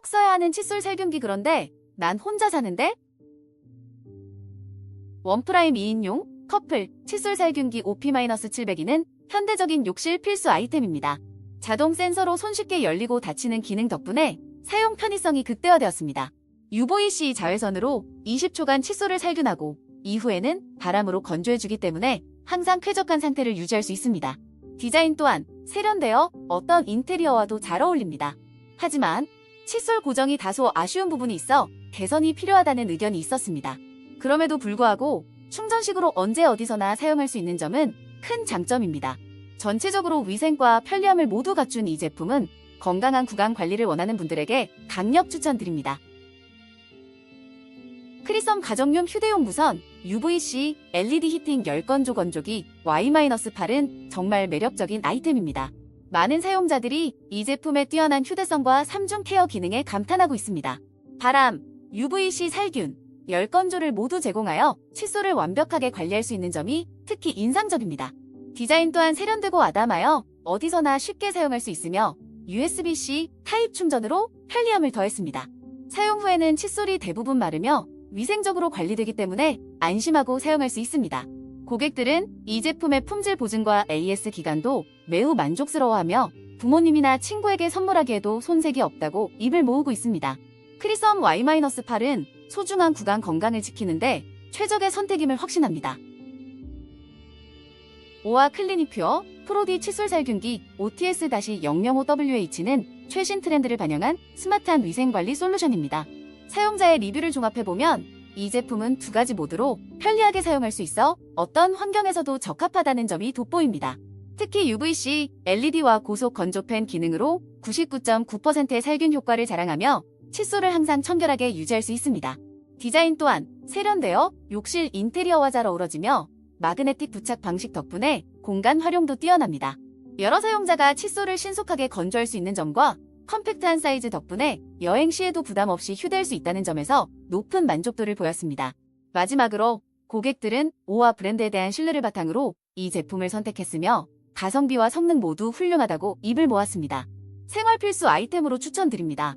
꼭 써야 하는 칫솔 살균기 그런데 난 혼자 사는데? 원프라임 2인용 커플 칫솔 살균기 OP-700은 현대적인 욕실 필수 아이템입니다. 자동 센서로 손쉽게 열리고 닫히는 기능 덕분에 사용 편의성이 극대화되었습니다. UVC 자외선으로 20초간 칫솔을 살균하고 이후에는 바람으로 건조해주기 때문에 항상 쾌적한 상태를 유지할 수 있습니다. 디자인 또한 세련되어 어떤 인테리어와도 잘 어울립니다. 하지만 칫솔 고정이 다소 아쉬운 부분이 있어 개선이 필요하다는 의견이 있었습니다. 그럼에도 불구하고 충전식으로 언제 어디서나 사용할 수 있는 점은 큰 장점입니다. 전체적으로 위생과 편리함을 모두 갖춘 이 제품은 건강한 구강 관리를 원하는 분들에게 강력 추천드립니다. 크리썸 가정용 휴대용 무선 UVC LED 히팅 10건조 건조기 Y-8은 정말 매력적인 아이템입니다. 많은 사용자들이 이 제품의 뛰어난 휴대성과 3중 케어 기능에 감탄하고 있습니다. 바람, UVC 살균, 10건조를 모두 제공하여 칫솔을 완벽하게 관리할 수 있는 점이 특히 인상적입니다. 디자인 또한 세련되고 아담하여 어디서나 쉽게 사용할 수 있으며 USB-C 타입 충전으로 편리함을 더했습니다. 사용 후에는 칫솔이 대부분 마르며 위생적으로 관리되기 때문에 안심하고 사용할 수 있습니다. 고객들은 이 제품의 품질 보증과 AS 기간도 매우 만족스러워하며 부모님이나 친구에게 선물하기에도 손색이 없다고 입을 모으고 있습니다. 크리썸 Y-8은 소중한 구강 건강을 지키는데 최적의 선택임을 확신합니다. 오아 클리닉 퓨어 프로디 칫솔 살균기 OTS-005WH는 최신 트렌드를 반영한 스마트한 위생관리 솔루션입니다. 사용자의 리뷰를 종합해보면 이 제품은 두 가지 모드로 편리하게 사용할 수 있어 어떤 환경에서도 적합하다는 점이 돋보입니다. 특히 UVC, LED와 고속 건조팬 기능으로 99.9%의 살균 효과를 자랑하며 칫솔을 항상 청결하게 유지할 수 있습니다. 디자인 또한 세련되어 욕실 인테리어와 잘 어우러지며 마그네틱 부착 방식 덕분에 공간 활용도 뛰어납니다. 여러 사용자가 칫솔을 신속하게 건조할 수 있는 점과 컴팩트한 사이즈 덕분에 여행 시에도 부담 없이 휴대할 수 있다는 점에서 높은 만족도를 보였습니다. 마지막으로 고객들은 오아 브랜드에 대한 신뢰를 바탕으로 이 제품을 선택했으며 가성비와 성능 모두 훌륭하다고 입을 모았습니다. 생활 필수 아이템으로 추천드립니다.